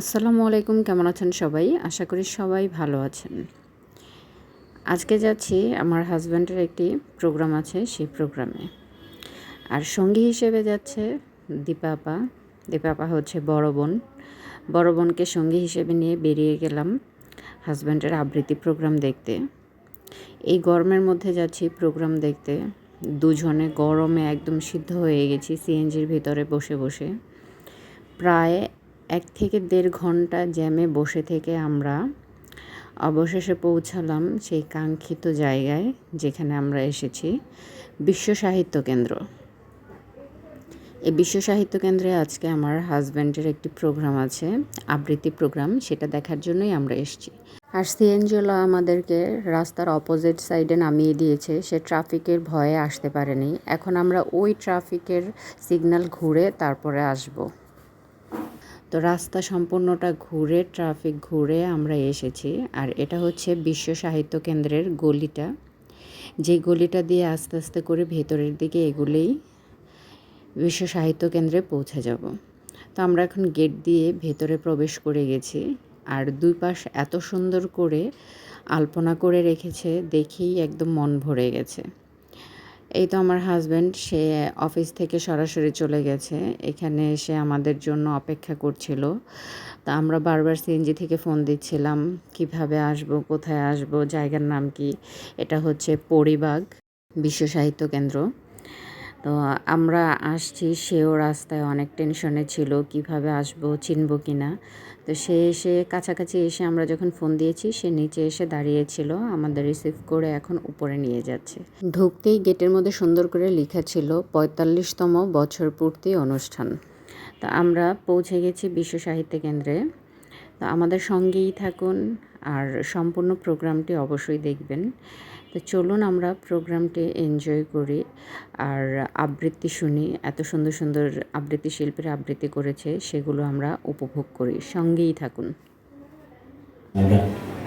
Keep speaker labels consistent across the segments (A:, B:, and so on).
A: আসসালামু আলাইকুম, কেমন আছেন সবাই? আশা করি সবাই ভালো আছেন। আজকে যাচ্ছি, আমার হাজব্যান্ডের একটি প্রোগ্রাম আছে সেই প্রোগ্রামে। আর সঙ্গী হিসেবে যাচ্ছে দীপাপা দীপাপা হচ্ছে বড় বোন। বড় বোনকে সঙ্গী হিসেবে নিয়ে বেরিয়ে গেলাম হাজব্যান্ডের আবৃত্তি প্রোগ্রাম দেখতে। এই গরমের মধ্যে যাচ্ছি প্রোগ্রাম দেখতে। দুজনে গরমে একদম সিদ্ধ হয়ে গেছি, সিএনজির ভিতরে বসে বসে। প্রায় এক থেকে দেড় ঘণ্টা জ্যামে বসে থেকে আমরা অবশেষে পৌঁছালাম সেই কাঙ্ক্ষিত জায়গায় যেখানে আমরা এসেছি, বিশ্ব সাহিত্য কেন্দ্র। এই বিশ্ব সাহিত্য কেন্দ্রে আজকে আমার হাজব্যান্ডের একটি প্রোগ্রাম আছে, আবৃত্তি প্রোগ্রাম, সেটা দেখার জন্যই আমরা এসেছি। আর সিএনজিওলা আমাদেরকে রাস্তার অপোজিট সাইডে নামিয়ে দিয়েছে, সে ট্রাফিকের ভয়ে আসতে পারেনি। এখন আমরা ওই ট্রাফিকের সিগন্যাল ঘুরে তারপরে আসব। তো রাস্তা সম্পূর্ণটা ঘুরে ট্রাফিক ঘুরে আমরা এসেছি। আর এটা হচ্ছে বিশ্ব সাহিত্য কেন্দ্রের গলিটা। যে গলিটা দিয়ে আস্তে আস্তে করে ভেতরের দিকে এগুলেই বিশ্ব সাহিত্য কেন্দ্রে পৌঁছে যাব। তো আমরা এখন গেট দিয়ে ভেতরে প্রবেশ করে গেছি। আর দুই পাশ এত সুন্দর করে আলপনা করে রেখেছে, দেখেই একদম মন ভরে গেছে। এই তো আমার হাজব্যান্ড সে অফিস থেকে সরাসরি চলে গেছে। এখানে এসে আমাদের জন্য অপেক্ষা করছিল। তা আমরা বারবার সিএনজি থেকে ফোন দিচ্ছিলাম, কীভাবে আসব, কোথায় আসব, জায়গার নাম কি? এটা হচ্ছে পরিবাগ বিশ্ব সাহিত্য কেন্দ্র। তো আমরা আসছি, সেও রাস্তায় অনেক টেনশনে ছিল, কীভাবে আসব, চিনব কি না। তো সে এসে কাছাকাছি এসে আমরা যখন ফোন দিয়েছি, সে নিচে এসে দাঁড়িয়েছিল, আমাদের রিসিভ করে এখন উপরে নিয়ে যাচ্ছে। ঢুকতেই গেটের মধ্যে সুন্দর করে লেখা ছিল, পঁয়তাল্লিশতম বছর পূর্তি অনুষ্ঠান। তো আমরা পৌঁছে গেছি বিশ্ব সাহিত্য কেন্দ্রে। তো আমাদের সঙ্গেই থাকুন আর সম্পূর্ণ প্রোগ্রামটি অবশ্যই দেখবেন। তো চলুন আমরা প্রোগ্রামটি এনজয় করি। আর আবৃত্তি শুনি এত সুন্দর সুন্দর আবৃত্তি শিল্পীরা আবৃত্তি করেছে সেগুলো আমরা উপভোগ করি। সঙ্গেই থাকুন।
B: আমরা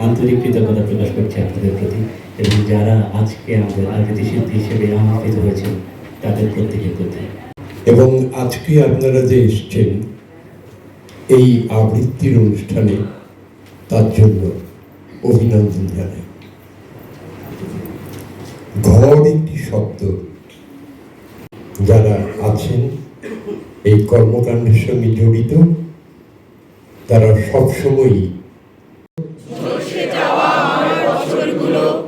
B: আন্তরিক কৃতজ্ঞতা প্রকাশ করছি আপনাদের প্রতি এবং যারা আজকে আমাদের আবৃত্তি শিল্পী হিসেবে আমন্ত্রিত হয়েছেন তাদের প্রত্যেকের প্রতি।
C: এবং আজকে আপনারা যে এসছেন এই আবৃত্তির অনুষ্ঠানে তার জন্য অভিনন্দন জানাই। ঘর একটি শব্দ যারা আছেন এই কর্মকাণ্ডের সঙ্গে জড়িত তারা সবসময়ই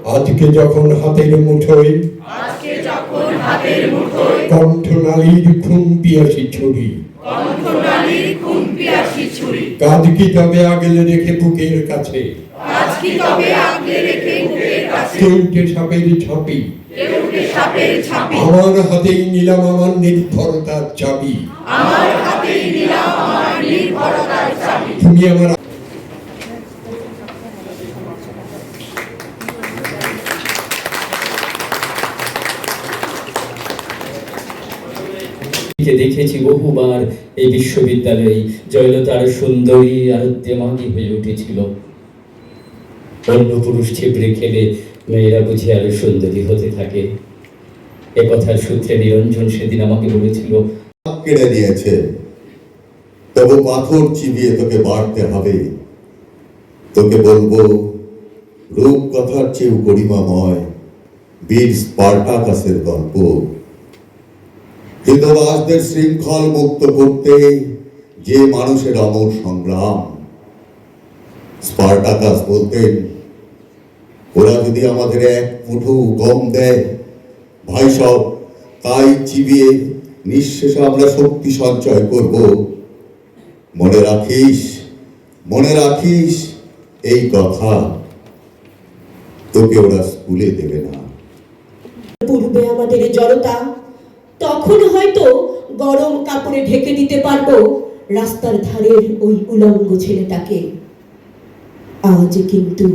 C: আজকে যখন হাতের মুঠোয় কণ্ঠনালীর খুন পিয়াসি ছুরি কাজ কি তবে আগলে রেখে বুকের কাছে? কেউটে সাপের ছাপি আমার হাতেই নিলাম আমার নির্ভরতার চাবি। তুমি আমার
B: যে দেখেছি বহুবার এই বিশ্ববিদ্যালয়ে। জয়লতার সুন্দরী আরোদ্যমানী হয়ে উঠেছিল। অন্য পুরুষ ছিপড়ে খেলে মেয়েরা বুঝে আরও সুন্দরী হতে থাকে। এ কথার সূত্রে নিরঞ্জন সেদিন আমাকে বলেছিল
D: কেড়ে নিয়েছে। তবু পাথর চিবিয়ে তোকে বাড়তে হবে। তোকে বলব রূপ কথার চেয়েও গরিমাময় বীর স্পার্টাকাসের গল্প। কৃতদাসদের শৃঙ্খল মুক্ত করতে যে মানুষের অমর সংগ্রাম। স্পার্টাকাস বলতেন, ওরা যদি আমাদের এক মুঠো গম দেয়, ভাই সব, তাই চিবিয়ে নিঃশেষে আমরা শক্তি সঞ্চয় করব। মনে রাখিস মনে রাখিস এই কথা। তোকে ওরা স্কুলে দেবে না।
E: পূর্বে আমাদের জড়তা তখন হয়তো গরম কাপড়ে ঢেকে দিতে পারব রাস্তার ধারের ওই উলঙ্গ ছেলেটাকে। আজ কিন্তু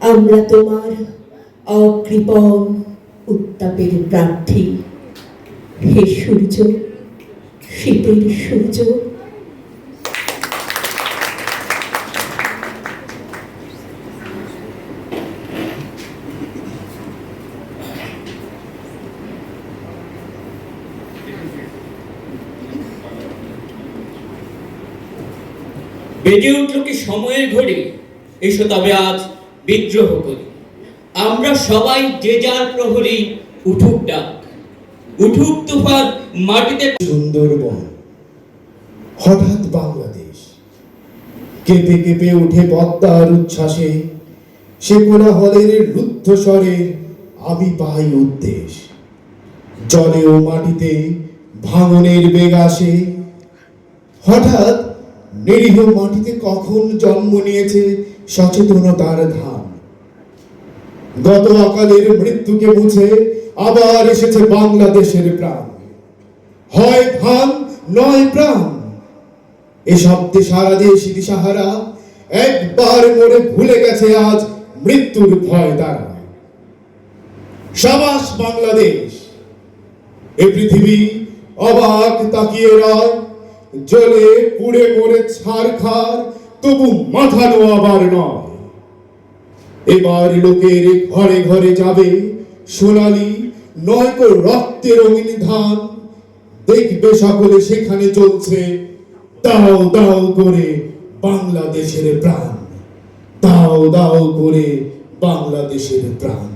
E: আমরা তোমার অকৃপণ উত্তাপের প্রার্থী। হে সূর্য, শীতের সূর্য
B: বেজে উঠল কি সময়ের ঘড়ি, এসো তবে আজ বিদ্রোহ করি। আমরা সবাই যে যার প্রহরী, উঠুক ডাক। উঠুক তুফান মাটিতে
F: সুন্দরবন, হঠাৎ বাংলাদেশ। কেঁপে কেঁপে উঠে পদ্মার উচ্ছ্বাসে, সে কোলাহলের রুদ্ধ স্বরে আমি পাই উদ্দেশ। জলে ও মাটিতে ভাঙনের বেগ আসে। হঠাৎ নিরীহ মাটিতে কখন জন্ম নিয়েছে সচেতনতার ধান গত অকালের মৃত্যুকে মুছে আবার এসেছে বাংলাদেশের প্রাণ। হয় ধান নয় প্রাণ। এ শব্দে সারা দেশ দিশাহারা একবার মরে ভুলে গেছে আজ মৃত্যুর ভয় দ্বারা সাবাস বাংলাদেশ। এ পৃথিবী অবাক তাকিয়ে রয় জলে পুড়ে মরে ছাড় খার, তবু মাথা নোয়াবার নয়। এবার লোকের ঘরে ঘরে যাবে সোনালি নয়কো রক্তে রঙিন ধান। দেখবে সকলে সেখানে চলছে, দাও দাও করে বাংলাদেশের প্রাণ। দাও দাও করে বাংলাদেশের প্রাণ।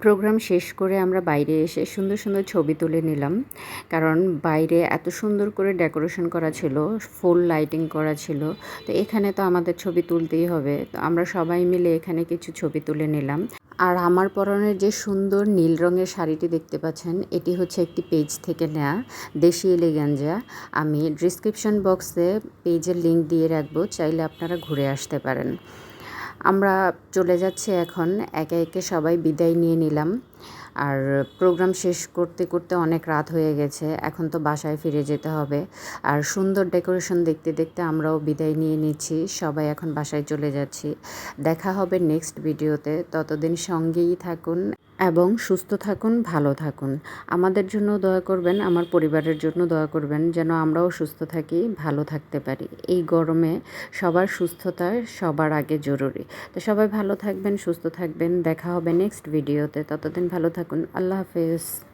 A: প্রোগ্রাম শেষ করে আমরা বাইরে এসে সুন্দর সুন্দর ছবি তুলে নিলাম। কারণ বাইরে এত সুন্দর করে ডেকোরেশন করা ছিল, ফুল লাইটিং করা ছিল। তো এখানে তো আমাদের ছবি তুলতেই হবে। তো আমরা সবাই মিলে এখানে কিছু ছবি তুলে নিলাম। আর আমার পরনের যে সুন্দর নীল রঙের শাড়িটি দেখতে পাচ্ছেন, এটি হচ্ছে একটি পেজ থেকে নেওয়া দেশি এলিগাঞ্জা আমি ডিসক্রিপশন বক্সে পেজের লিঙ্ক দিয়ে রাখব, চাইলে আপনারা ঘুরে আসতে পারেন। আমরা চলে যাচ্ছি এখন, একে একে সবাই বিদায় নিয়ে নিলাম। আর প্রোগ্রাম শেষ করতে করতে অনেক রাত হয়ে গেছে, এখন তো বাসায় ফিরে যেতে হবে। আর সুন্দর ডেকোরেশন দেখতে দেখতে আমরাও বিদায় নিয়ে নিচ্ছি, সবাই এখন বাসায় চলে যাচ্ছি। দেখা হবে নেক্সট ভিডিওতে ততদিন সঙ্গেই থাকুন। এবং সুস্থ থাকুন, ভালো থাকুন। আমাদের জন্য দয়া করবেন, আমার পরিবারের জন্য দয়া করবেন যেন আমরাও সুস্থ থাকি, ভালো থাকতে পারি। এই গরমে সবার সুস্থতা সবার আগে জরুরি। তো সবাই ভালো থাকবেন, সুস্থ থাকবেন। দেখা হবে নেক্সট ভিডিওতে ততদিন ভালো থাকুন। আল্লাহ হাফেজ।